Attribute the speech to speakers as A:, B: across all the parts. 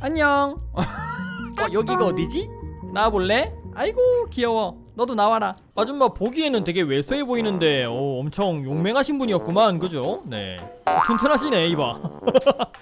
A: 안녕. 어, 여기가 어디지? 나와볼래? 아이고 귀여워. 너도 나와라. 아줌마 보기에는 되게 왜소해 보이는데 어, 엄청 용맹하신 분이었구만, 그죠? 네. 어, 튼튼하시네 이봐.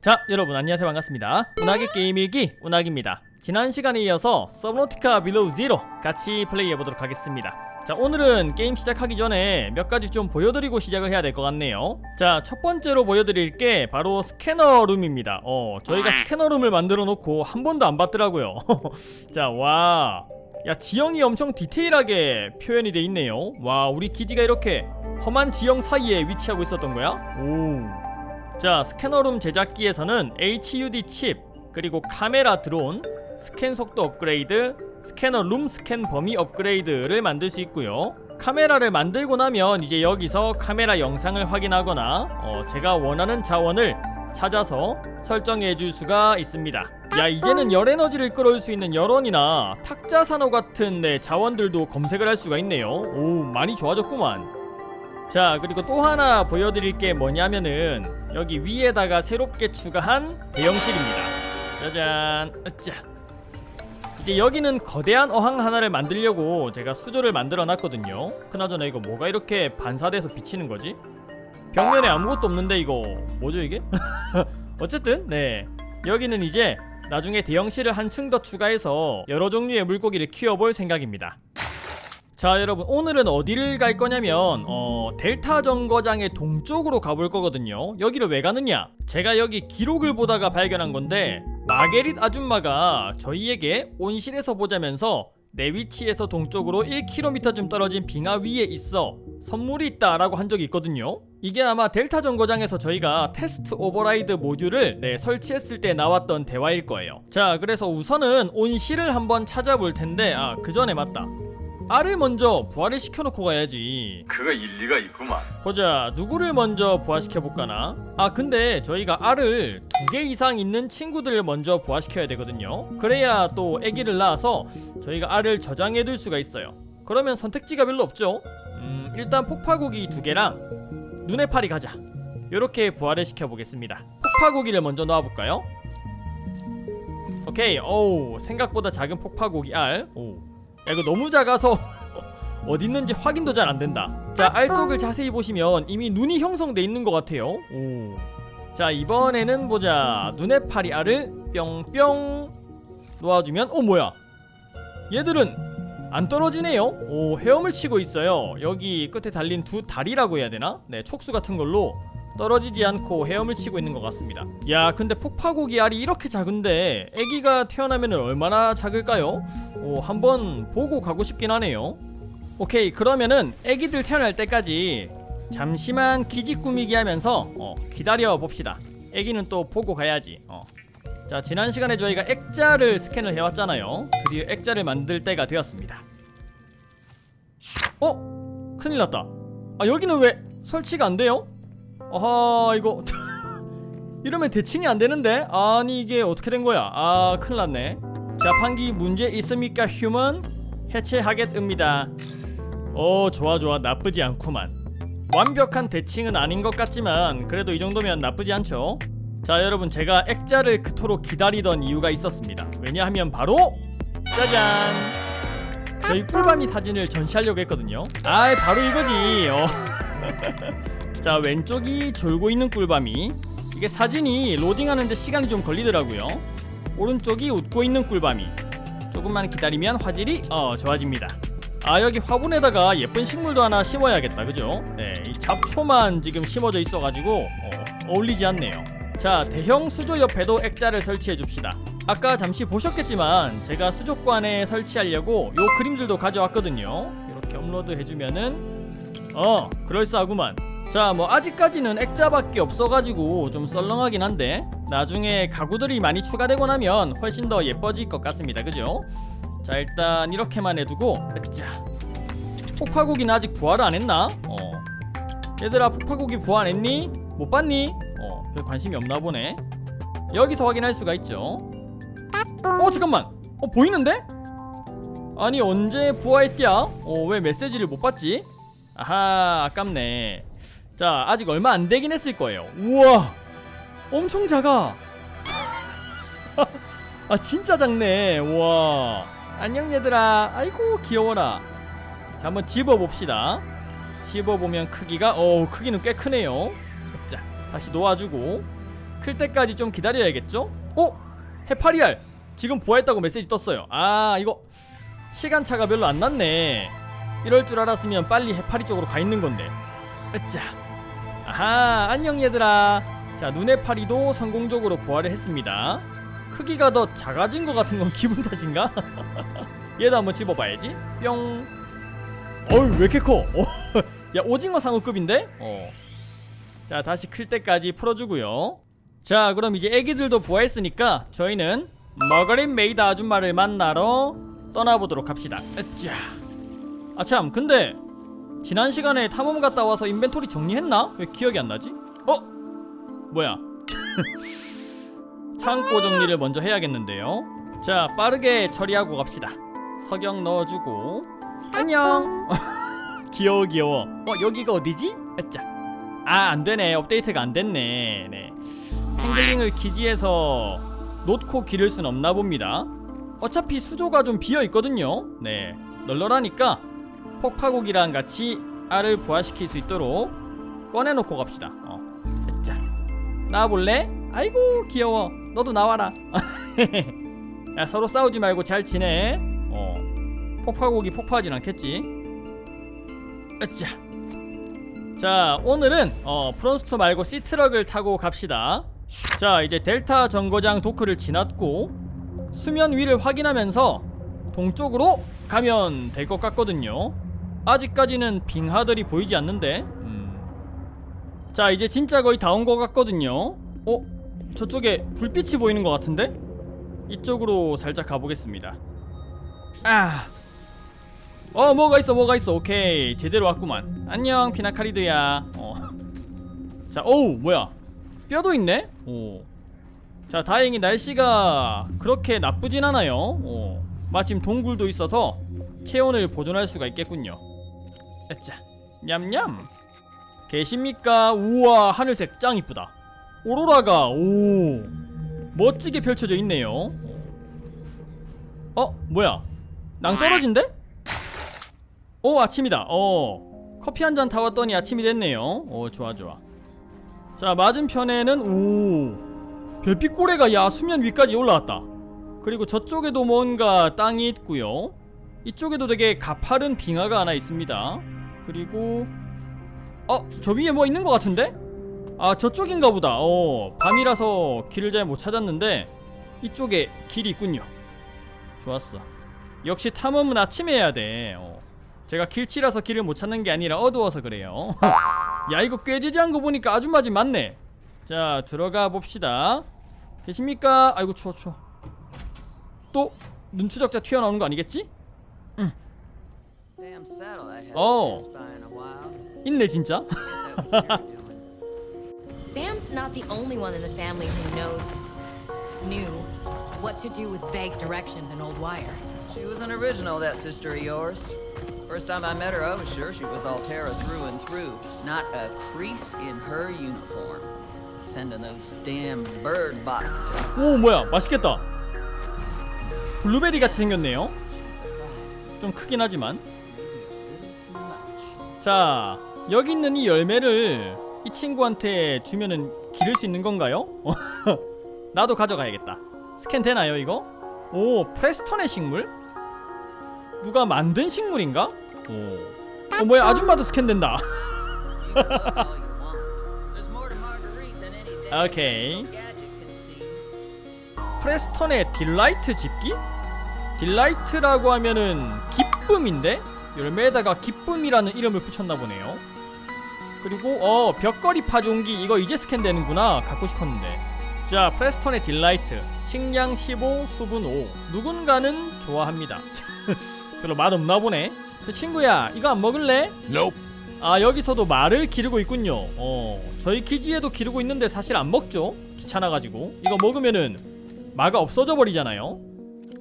A: 자, 여러분 안녕하세요 반갑습니다. 운하기 게임 일기 운하기입니다. 지난 시간에 이어서 서브노티카 빌로우 제로 같이 플레이해 보도록 하겠습니다. 자, 오늘은 게임 시작하기 전에 몇 가지 좀 보여드리고 시작을 해야 될 것 같네요. 자, 첫 번째로 보여드릴 게 바로 스캐너 룸입니다. 어, 저희가 스캐너 룸을 만들어 놓고 한 번도 안 봤더라고요. 자, 와. 야, 지형이 엄청 디테일하게 표현이 돼 있네요. 와, 우리 기지가 이렇게 험한 지형 사이에 위치하고 있었던 거야? 오. 자 스캐너룸 제작기에서는 HUD 칩 그리고 카메라 드론 스캔 속도 업그레이드 스캐너 룸 스캔 범위 업그레이드를 만들 수 있고요. 카메라를 만들고 나면 이제 여기서 카메라 영상을 확인하거나 어, 제가 원하는 자원을 찾아서 설정해 줄 수가 있습니다. 야 이제는 열 에너지를 끌어올 수 있는 열원이나 탁자 산호 같은 네, 자원들도 검색을 할 수가 있네요. 오 많이 좋아졌구만. 자 그리고 또 하나 보여드릴 게 뭐냐면은 여기 위에다가 새롭게 추가한 대형실입니다. 짜잔. 으짜 이제 여기는 거대한 어항 하나를 만들려고 제가 수조를 만들어 놨거든요. 그나저나 이거 뭐가 이렇게 반사돼서 비치는 거지? 벽면에 아무것도 없는데 이거 뭐죠 이게? 어쨌든 네. 여기는 이제 나중에 대형실을 한층 더 추가해서 여러 종류의 물고기를 키워볼 생각입니다. 자 여러분 오늘은 어디를 갈 거냐면 어 델타 정거장의 동쪽으로 가볼 거거든요. 여기를 왜 가느냐? 제가 여기 기록을 보다가 발견한 건데 마게릿 아줌마가 저희에게 온실에서 보자면서 내 위치에서 동쪽으로 1km쯤 떨어진 빙하 위에 있어 선물이 있다 라고 한 적이 있거든요. 이게 아마 델타 정거장에서 저희가 테스트 오버라이드 모듈을 네, 설치했을 때 나왔던 대화일 거예요. 자 그래서 우선은 온실을 한번 찾아볼 텐데 아 그 전에 맞다 알을 먼저 부활을 시켜놓고 가야지.
B: 그거 일리가 있구만.
A: 보자 누구를 먼저 부활시켜볼까나? 아 근데 저희가 알을 두 개 이상 있는 친구들을 먼저 부활시켜야 되거든요. 그래야 또 아기를 낳아서 저희가 알을 저장해둘 수가 있어요. 그러면 선택지가 별로 없죠? 음 일단 폭파고기 두 개랑 눈의 파리 가자. 요렇게 부활을 시켜보겠습니다. 폭파고기를 먼저 넣어볼까요? 오케이. 어우 생각보다 작은 폭파고기 알. 오. 야 이거 너무 작아서 어디 있는지 확인도 잘 안 된다. 자, 알 속을 자세히 보시면 이미 눈이 형성돼 있는 것 같아요. 오. 자, 이번에는 보자. 눈의 파리 알을 뿅뿅 놓아주면, 어 뭐야? 얘들은 안 떨어지네요. 오, 헤엄을 치고 있어요. 여기 끝에 달린 두 다리라고 해야 되나? 네, 촉수 같은 걸로 떨어지지 않고 헤엄을 치고 있는 것 같습니다. 야, 근데 폭파고기 알이 이렇게 작은데 아기가 태어나면 얼마나 작을까요? 오, 한번 보고 가고 싶긴 하네요. 오케이 그러면은 애기들 태어날 때까지 잠시만 기지 꾸미기 하면서 어, 기다려 봅시다 애기는 또 보고 가야지 어. 자 지난 시간에 저희가 액자를 스캔을 해왔잖아요 드디어 액자를 만들 때가 되었습니다 어? 큰일 났다 아 여기는 왜 설치가 안 돼요? 아하 이거. 이러면 대칭이 안 되는데? 아니 이게 어떻게 된 거야? 아 큰일 났네. 자판기 문제 있습니까 휴먼? 해체하겠습니다. 오 좋아 좋아. 나쁘지 않구만. 완벽한 대칭은 아닌 것 같지만 그래도 이 정도면 나쁘지 않죠. 자 여러분 제가 액자를 그토록 기다리던 이유가 있었습니다. 왜냐하면 바로 짜잔! 저희 꿀밤이 사진을 전시하려고 했거든요. 아이 바로 이거지. 어. 자 왼쪽이 졸고 있는 꿀밤이 이게 사진이 로딩하는데 시간이 좀 걸리더라고요. 오른쪽이 웃고 있는 꿀밤이 조금만 기다리면 화질이 어 좋아집니다. 아 여기 화분에다가 예쁜 식물도 하나 심어야겠다 그죠? 네이 잡초만 지금 심어져 있어가지고 어, 어울리지 않네요. 자 대형 수조 옆에도 액자를 설치해 줍시다. 아까 잠시 보셨겠지만 제가 수족관에 설치하려고 요 그림들도 가져왔거든요. 이렇게 업로드 해주면은 어 그럴싸하구만 자 뭐 아직까지는 액자밖에 없어가지고 좀 썰렁하긴 한데 나중에 가구들이 많이 추가되고 나면 훨씬 더 예뻐질 것 같습니다 그죠? 자 일단 이렇게만 해두고 자 폭파고기는 아직 부활을 안 했나? 어 얘들아 폭파고기 부활 했니? 못 봤니? 어 별 관심이 없나 보네 여기서 확인할 수가 있죠 어 잠깐만 어 보이는데? 아니 언제 부활했디야? 어 왜 메시지를 못 봤지? 아하 아깝네 자 아직 얼마 안 되긴 했을 거예요. 우와 엄청 작아. 아 진짜 작네. 우와. 안녕 얘들아. 아이고 귀여워라. 자 한번 집어봅시다. 집어보면 크기가 어 크기는 꽤 크네요. 자 다시 놓아주고. 클 때까지 좀 기다려야겠죠? 어? 해파리알. 지금 부화했다고 메시지 떴어요. 아 이거 시간차가 별로 안 났네. 이럴 줄 알았으면 빨리 해파리 쪽으로 가 있는 건데. 으짜 아하 안녕 얘들아 자 눈해파리도 성공적으로 부활을 했습니다 크기가 더 작아진 것 같은 건 기분 탓인가? 얘도 한번 집어봐야지 뿅 어이 왜 이렇게 커? 어, 야 오징어 상어급인데? 어. 자 다시 클 때까지 풀어주고요 자 그럼 이제 애기들도 부화했으니까 저희는 머그린 메이드 아줌마를 만나러 떠나보도록 합시다 으짜 아참 근데 지난 시간에 탐험 갔다 와서 인벤토리 정리했나? 왜 기억이 안 나지? 어? 뭐야? 창고 정리를 먼저 해야겠는데요. 자 빠르게 처리하고 갑시다. 석영 넣어주고. 안녕. 귀여워 귀여워. 어 여기가 어디지? 아짜. 아 안되네. 업데이트가 안됐네. 네. 행글링을 기지에서 놓고 기를 순 없나 봅니다. 어차피 수조가 좀 비어 있거든요. 네. 널널하니까 폭파고기랑 같이 알을 부화시킬 수 있도록 꺼내놓고 갑시다. 어 자. 나와볼래? 아이고 귀여워. 너도 나와라. 야 서로 싸우지 말고 잘 지내. 어 폭파고기 폭파하진 않겠지? 으짜 자 오늘은 어 프론스트 말고 시트럭을 타고 갑시다. 자 이제 델타 정거장 도크를 지났고 수면 위를 확인하면서 동쪽으로 가면 될 것 같거든요 아직까지는 빙하들이 보이지 않는데 음. 자 이제 진짜 거의 다 온 것 같거든요 어? 저쪽에 불빛이 보이는 것 같은데? 이쪽으로 살짝 가보겠습니다 아. 어 뭐가 있어 뭐가 있어 오케이 제대로 왔구만 안녕 피나카리드야 어. 자 오우 뭐야 뼈도 있네 오 자 다행히 날씨가 그렇게 나쁘진 않아요 어. 마침 동굴도 있어서 체온을 보존할 수가 있겠군요 에짜 냠냠. 계십니까? 우와 하늘색 짱 이쁘다. 오로라가 오. 멋지게 펼쳐져 있네요. 어 뭐야? 낭떠러진데? 오 아침이다. 어. 커피 한 잔 타왔더니 아침이 됐네요. 어 좋아 좋아. 자 맞은편에는 오. 별빛고래가 야 수면 위까지 올라왔다. 그리고 저쪽에도 뭔가 땅이 있고요. 이쪽에도 되게 가파른 빙하가 하나 있습니다 그리고 어 저 위에 뭐 있는 것 같은데? 아 저쪽인가 보다 어 밤이라서 길을 잘 못 찾았는데 이쪽에 길이 있군요 좋았어 역시 탐험은 아침에 해야 돼 어. 제가 길치라서 길을 못 찾는 게 아니라 어두워서 그래요 야 이거 꾀지지한 거 보니까 아줌마집 맞네 자 들어가 봅시다 계십니까? 아이고 추워 추워 또 눈추적자 튀어나오는 거 아니겠지? Oh.
B: passed by in a while.
A: 있네 진짜
B: Is that what you're doing?
C: Sam's not the only one in the family who knows, knew, what to do with vague directions in Old Wire.
B: She was an original, that sister of yours. First time I met her, I was sure she was Altera through and through. Not a crease in her uniform. Sending those damn bird bots to
A: 오 뭐야 맛있겠다 블루베리 같이 생겼네요
B: surprise.
A: 좀 크긴 하지만
B: Little too much.
A: 자 여기 있는 이 열매를 이 친구한테 주면은 기를 수 있는 건가요? 나도 가져가야겠다 스캔 되나요 이거? 오 프레스턴의 식물? 누가 만든 식물인가? 오. 어 뭐야 아줌마도 스캔 된다
B: You can look all you want. There's more to Marguerite than any damn
A: Okay.
B: little gadget can see.
A: 프레스턴의 딜라이트 집기? 딜라이트라고 하면은 기쁨인데 열매에다가 기쁨이라는 이름을 붙였나 보네요. 그리고 어 벽걸이 파종기 이거 이제 스캔되는구나 갖고 싶었는데 자 프레스턴의 딜라이트 식량 15 수분 5 누군가는 좋아합니다. 별로 맛 없나 보네. 그 친구야 이거 안 먹을래?
D: Nope.
A: 아 여기서도 말을 기르고 있군요 어 저희 기지에도 기르고 있는데 사실 안 먹죠 귀찮아가지고 이거 먹으면은 마가 없어져 버리잖아요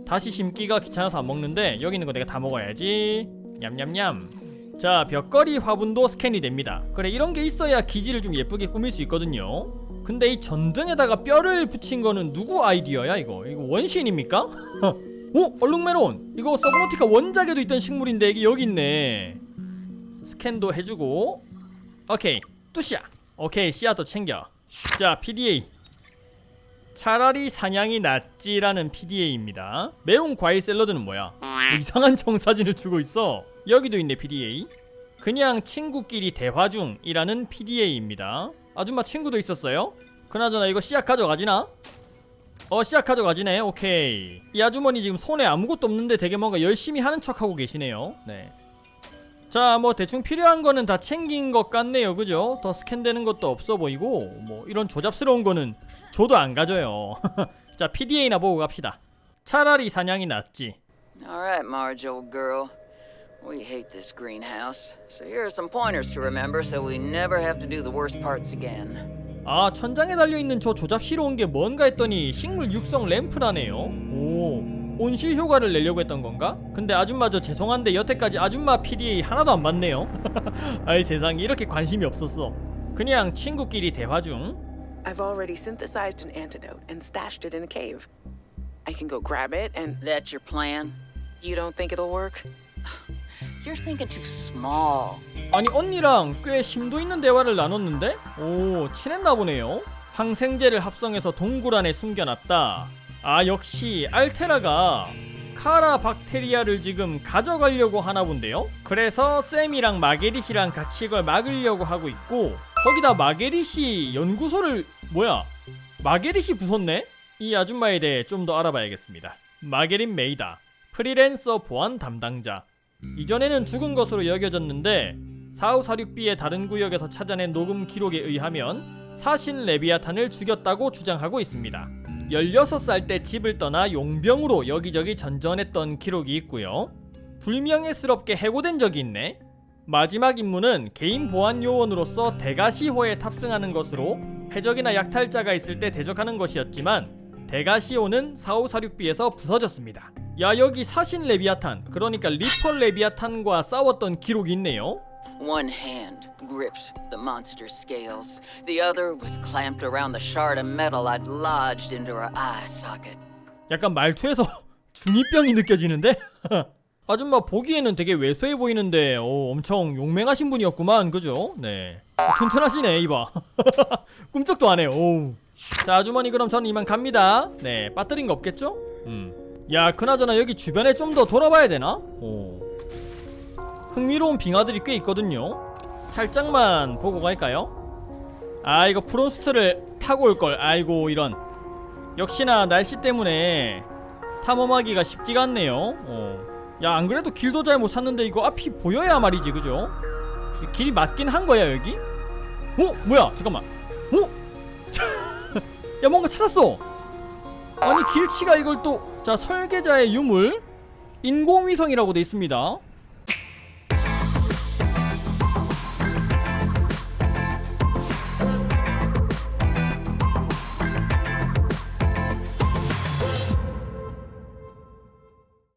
A: 다시 심기가 귀찮아서 안 먹는데 여기 있는 거 내가 다 먹어야지 냠냠냠. 자 벽걸이 화분도 스캔이 됩니다. 그래 이런 게 있어야 기지를 좀 예쁘게 꾸밀 수 있거든요. 근데 이 전등에다가 뼈를 붙인 거는 누구 아이디어야 이거? 이거 원시인입니까? 오 얼룩메론. 이거 서브노티카 원작에도 있던 식물인데 이게 여기 있네. 스캔도 해주고. 오케이 뚜시야. 오케이 씨앗도 챙겨. 자 PDA 차라리 사냥이 낫지라는 PDA입니다. 매운 과일 샐러드는 뭐야 뭐 이상한 정사진을 주고 있어 여기도 있네 PDA 그냥 친구끼리 대화 중이라는 PDA입니다 아줌마 친구도 있었어요? 그나저나 이거 씨앗 가져가지나? 어 씨앗 가져가지네 오케이 이 아주머니 지금 손에 아무것도 없는데 되게 뭔가 열심히 하는 척하고 계시네요 네 자, 뭐 대충 필요한 거는 다 챙긴 것 같네요. 그죠? 더 스캔되는 것도 없어 보이고 뭐 이런 조잡스러운 거는 줘도 안 가져요. 자, PDA나 보고 갑시다. 차라리 사냥이 낫지.
B: All right, Marge, old girl. We hate this greenhouse. So here are some pointers to remember so we never have to do the worst parts again.
A: 아, 천장에 달려 있는 저 조잡 싫어온 게 뭔가 했더니 식물 육성 램프라네요. 오. 온실 효과를 내려고 했던 건가? 근데 아줌마 저 죄송한데 여태까지 아줌마 PDA 하나도 안 봤네요. 아이 세상에 이렇게 관심이 없었어. 그냥 친구끼리 대화 중.
D: I've already synthesized an antidote and stashed it in a cave. I can go grab it, and
B: That's your plan?
D: You don't think it'll work?
B: You're thinking too small.
A: 아니 언니랑 꽤 심도 있는 대화를 나눴는데? 오 친했나 보네요 항생제를 합성해서 동굴 안에 숨겨놨다 아 역시 알테라가 카라 박테리아를 지금 가져가려고 하나 본데요? 그래서 쌤이랑 마게릿이랑 같이 이걸 막으려고 하고 있고 거기다 마게릿이 연구소를 뭐야 마게릿이 부쉈네? 이 아줌마에 대해 좀 더 알아봐야겠습니다 마게릿 메이다 프리랜서 보안 담당자 이전에는 죽은 것으로 여겨졌는데 4546B의 다른 구역에서 찾아낸 녹음 기록에 의하면 사신 레비아탄을 죽였다고 주장하고 있습니다. 16살 때 집을 떠나 용병으로 여기저기 전전했던 기록이 있고요. 불명예스럽게 해고된 적이 있네. 마지막 임무는 개인 보안 요원으로서 대가시호에 탑승하는 것으로 해적이나 약탈자가 있을 때 대적하는 것이었지만 대가시호는 4546B에서 부서졌습니다. 야 여기 사신 레비아탄 그러니까 리퍼 레비아탄과 싸웠던 기록이 있네요.
B: One hand gripped the monster's scales. The other was clamped around the shard of metal I'd lodged into her eye socket.
A: 약간 말투에서 중이병이 느껴지는데? 아줌마 보기에는 되게 왜소해 보이는데 오, 엄청 용맹하신 분이었구만 그죠? 네 튼튼하시네 이봐 꿈쩍도 안 해요 오우. 자 아주머니 그럼 저는 이만 갑니다 네 빠뜨린 거 없겠죠? 음야 그나저나 여기 주변에 좀 더 돌아봐야 되나? 오. 흥미로운 빙하들이 꽤 있거든요 살짝만 보고 갈까요? 아 이거 프론스트를 타고 올걸 아이고 이런 역시나 날씨 때문에 탐험하기가 쉽지가 않네요. 어. 야, 안 그래도 길도 잘 못 찾는데 이거 앞이 보여야 말이지, 그죠? 이 길이 맞긴 한 거야, 여기? 어? 뭐야? 잠깐만. 어? 야, 뭔가 찾았어! 아니, 길치가 이걸 또, 자, 설계자의 유물? 인공위성이라고 돼 있습니다.